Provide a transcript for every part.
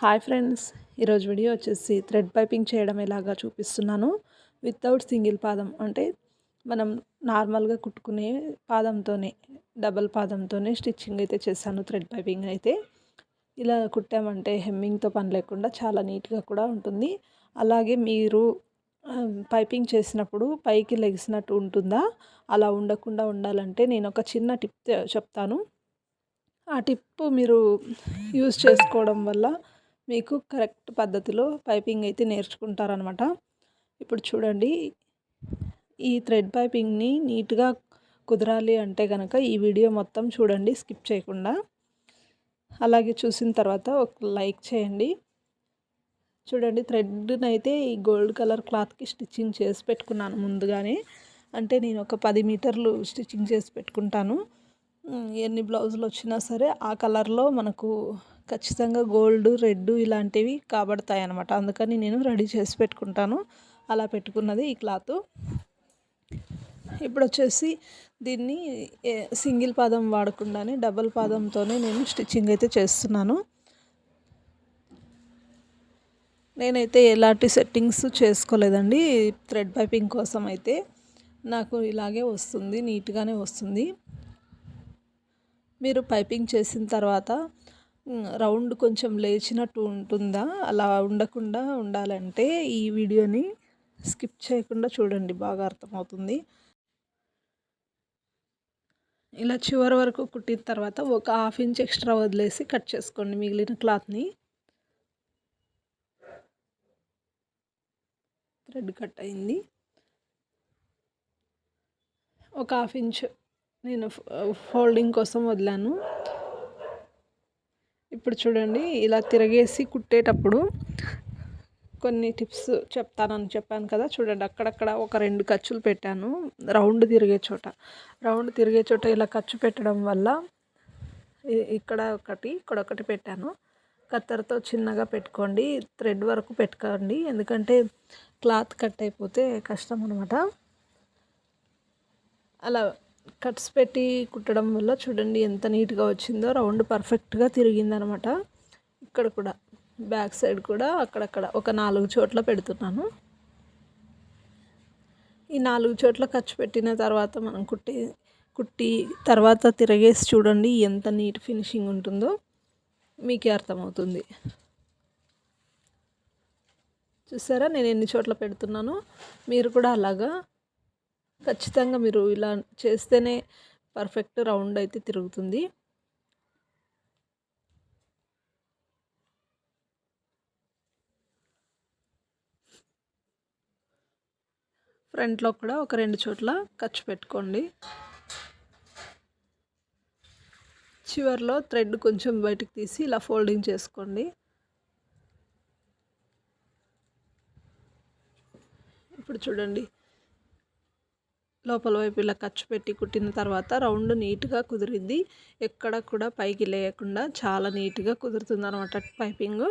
Hi friends ఈరోజు video వచ్చేసి thread piping చేయడం ఎలాగా చూపిస్తున్నాను. వితౌట్ సింగిల్ పాదం అంటే మనం నార్మల్గా కుట్టుకునే పాదంతోనే డబల్ పాదంతోనే స్టిచ్చింగ్ అయితే చేశాను థ్రెడ్ పైపింగ్ అయితే. ఇలా కుట్టామంటే హెమ్మింగ్తో పని లేకుండా చాలా నీట్గా కూడా ఉంటుంది. అలాగే మీరు పైపింగ్ చేసినప్పుడు పైకి లెగిసినట్టు ఉంటుందా? అలా ఉండకుండా ఉండాలంటే నేను ఒక చిన్న టిప్ చెప్తాను. ఆ టిప్ మీరు యూజ్ చేసుకోవడం వల్ల మీకు కరెక్ట్ పద్ధతిలో పైపింగ్ అయితే నేర్చుకుంటారనమాట ఇప్పుడు చూడండి ఈ థ్రెడ్ పైపింగ్ని నీట్గా కుదరాలి అంటే కనుక ఈ వీడియో మొత్తం చూడండి స్కిప్ చేయకుండా. అలాగే చూసిన తర్వాత ఒక లైక్ చేయండి. చూడండి థ్రెడ్ని అయితే ఈ గోల్డ్ కలర్ క్లాత్కి స్టిచ్చింగ్ చేసి పెట్టుకున్నాను ముందుగానే. అంటే నేను ఒక పది మీటర్లు స్టిచ్చింగ్ చేసి పెట్టుకుంటాను. ఎన్ని బ్లౌజులు వచ్చినా సరే ఆ కలర్లో మనకు ఖచ్చితంగా గోల్డ్ రెడ్ ఇలాంటివి కాబడతాయి అనమాట అందుకని నేను రెడీ చేసి పెట్టుకుంటాను. అలా పెట్టుకున్నది ఈ క్లాత్. ఇప్పుడు వచ్చేసి దీన్ని సింగిల్ పాదం వాడకుండానే డబల్ పాదంతోనే నేను స్టిచ్చింగ్ అయితే చేస్తున్నాను. నేనైతే ఎలాంటి సెట్టింగ్స్ చేసుకోలేదండి. థ్రెడ్ పైపింగ్ కోసం అయితే నాకు ఇలాగే వస్తుంది నీట్గానే వస్తుంది. మీరు పైపింగ్ చేసిన తర్వాత రౌండ్ కొంచెం లేచినట్టు ఉంటుందా? అలా ఉండకుండా ఉండాలంటే ఈ వీడియోని స్కిప్ చేయకుండా చూడండి బాగా అర్థమవుతుంది. ఇలా చివరి వరకు కుట్టిన తర్వాత ఒక హాఫ్ ఇంచ్ ఎక్స్ట్రా వదిలేసి కట్ చేసుకోండి మిగిలిన క్లాత్ని. థ్రెడ్ కట్ అయింది. ఒక హాఫ్ ఇంచ్ నేను ఫోల్డింగ్ కోసం వదిలాను. ఇప్పుడు చూడండి ఇలా తిరగేసి కుట్టేటప్పుడు కొన్ని టిప్స్ చెప్తానని చెప్పాను కదా. చూడండి అక్కడక్కడ ఒక రెండు ఖర్చులు పెట్టాను. రౌండ్ తిరిగే చోట. రౌండ్ తిరిగే చోట ఇలా ఖర్చు పెట్టడం వల్ల ఇక్కడ ఒకటి ఇక్కడ ఒకటి పెట్టాను. కత్తెరతో చిన్నగా పెట్టుకోండి. థ్రెడ్ వరకు పెట్టుకోండి. ఎందుకంటే క్లాత్ కట్ అయిపోతే కష్టం అనమాట అలా కట్స్ పెట్టి కుట్టడం వల్ల చూడండి ఎంత నీట్గా వచ్చిందో. రౌండ్ పర్ఫెక్ట్గా తిరిగిందనమాట. ఇక్కడ కూడా బ్యాక్ సైడ్ కూడా అక్కడక్కడ ఒక నాలుగు చోట్ల పెడుతున్నాను. ఈ నాలుగు చోట్ల ఖర్చు పెట్టిన తర్వాత మనం కుట్టి కుట్టి తర్వాత తిరగేసి చూడండి ఎంత నీట్ ఫినిషింగ్ ఉంటుందో. మీకే అర్థమవుతుంది. చూసారా? నేను ఎన్ని చోట్ల పెడుతున్నానో. మీరు కూడా అలాగా ఖచ్చితంగా మీరు ఇలా చేస్తేనే పర్ఫెక్ట్ రౌండ్ అయితే తిరుగుతుంది. ఫ్రంట్లో కూడా ఒక రెండు చోట్ల ఖర్చు పెట్టుకోండి. చివరిలో థ్రెడ్ కొంచెం బయటకు తీసి ఇలా ఫోల్డింగ్ చేసుకోండి. ఇప్పుడు చూడండి లోపల వైపు ఇలా ఖర్చు పెట్టి కుట్టిన తర్వాత రౌండ్ నీట్గా కుదిరింది. ఎక్కడ కూడా పైకి లేకుండా చాలా నీట్గా కుదురుతుంది అనమాట పైపింగ్.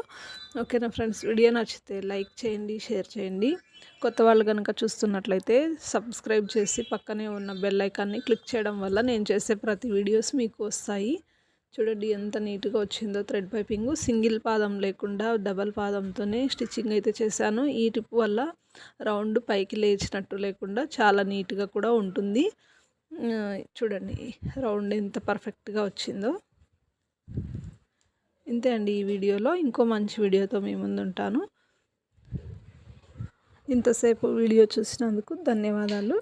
ఓకేనా ఫ్రెండ్స్? వీడియో నచ్చితే లైక్ చేయండి షేర్ చేయండి. కొత్త వాళ్ళు కనుక చూస్తున్నట్లయితే సబ్స్క్రైబ్ చేసి పక్కనే ఉన్న బెల్ ఐకాన్ని క్లిక్ చేయడం వల్ల నేను చేసే ప్రతి వీడియోస్ మీకు వస్తాయి. చూడండి ఎంత నీట్గా వచ్చిందో థ్రెడ్ పైపింగ్. సింగిల్ పాదం లేకుండా డబల్ పాదంతోనే స్టిచ్చింగ్ అయితే చేశాను. ఈ టిప్ వల్ల రౌండ్ పైకి లేచినట్టు లేకుండా చాలా నీట్గా కూడా ఉంటుంది. చూడండి రౌండ్ ఎంత పర్ఫెక్ట్గా వచ్చిందో. ఇంతే అండి ఈ వీడియోలో. ఇంకో మంచి వీడియోతో మీ ముందు ఉంటాను. ఇంతసేపు వీడియో చూసినందుకు ధన్యవాదాలు.